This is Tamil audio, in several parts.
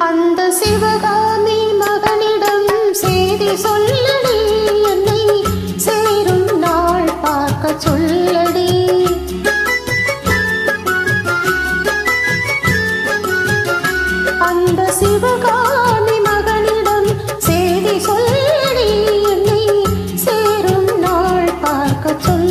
அந்த சிவகாமி மகனிடம் செய்தி சொல்லடி என்னை சேரும் நாள் பார்க்க சொல்லடி. அந்த சிவகாமி மகனிடம் செய்தி சொல்லடி என்னை சேரும் நாள் பார்க்க சொல்ல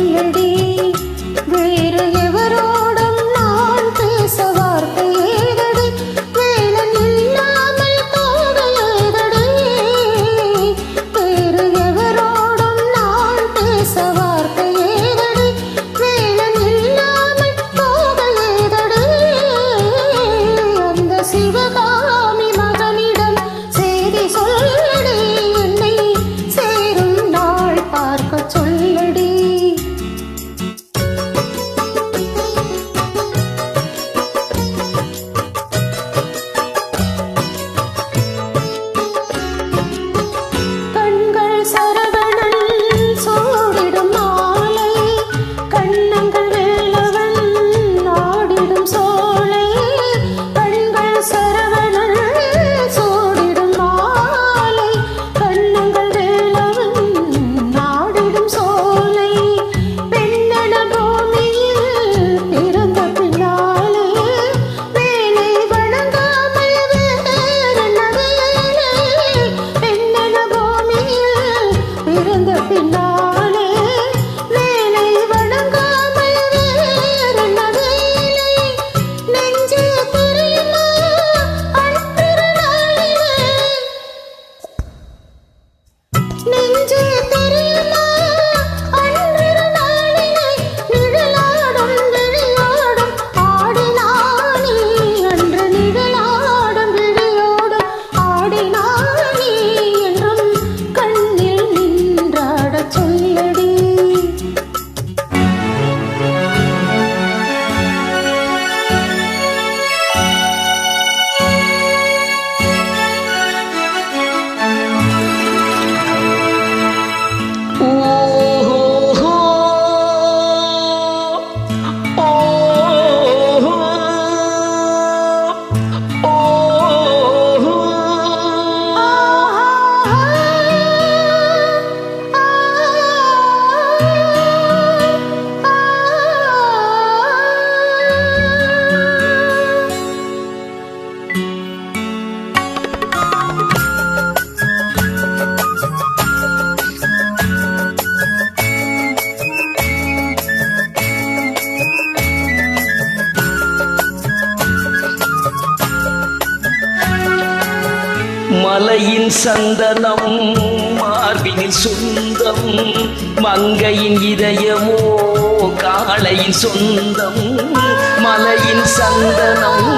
மலையின் சந்தனம் மார்பினில் சொந்தம் மங்கையின் இதயமோ காளையின் சொந்தம் மலையின் சந்தனம்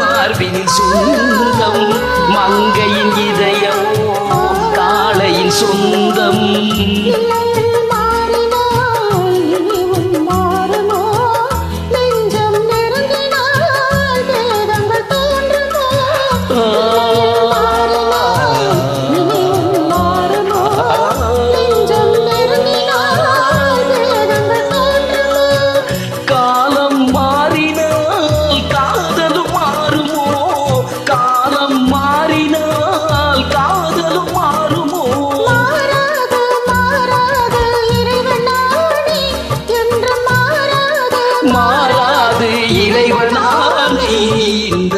மார்பினில் சொந்தம் மங்கையின் இதயமோ காளையின் சொந்தம்.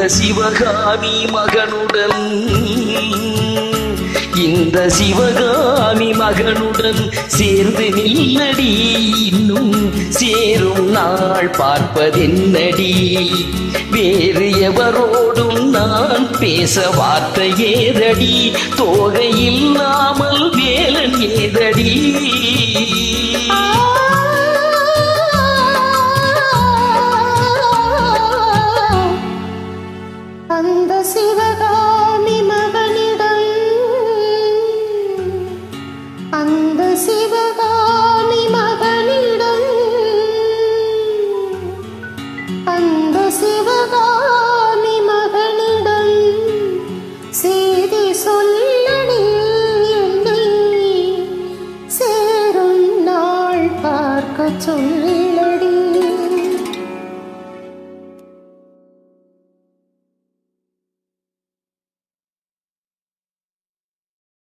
சிவகாமி மகனுடன். இந்த சிவகாமி மகனுடன் சேர்ந்து நில்லடி. இன்னும் சேரும் நாள் பார்ப்பதென்னடி? வேறு எவரோடும் நான் பேச வார்த்தை ஏதடி? தோகை இல்லாமல் வேலன் ஏதடி? வந்த சிவகாமி மகனிடம் செய்தி சொல்லடி என்னை சேரும் நாள் பார்க்க சொல்லிட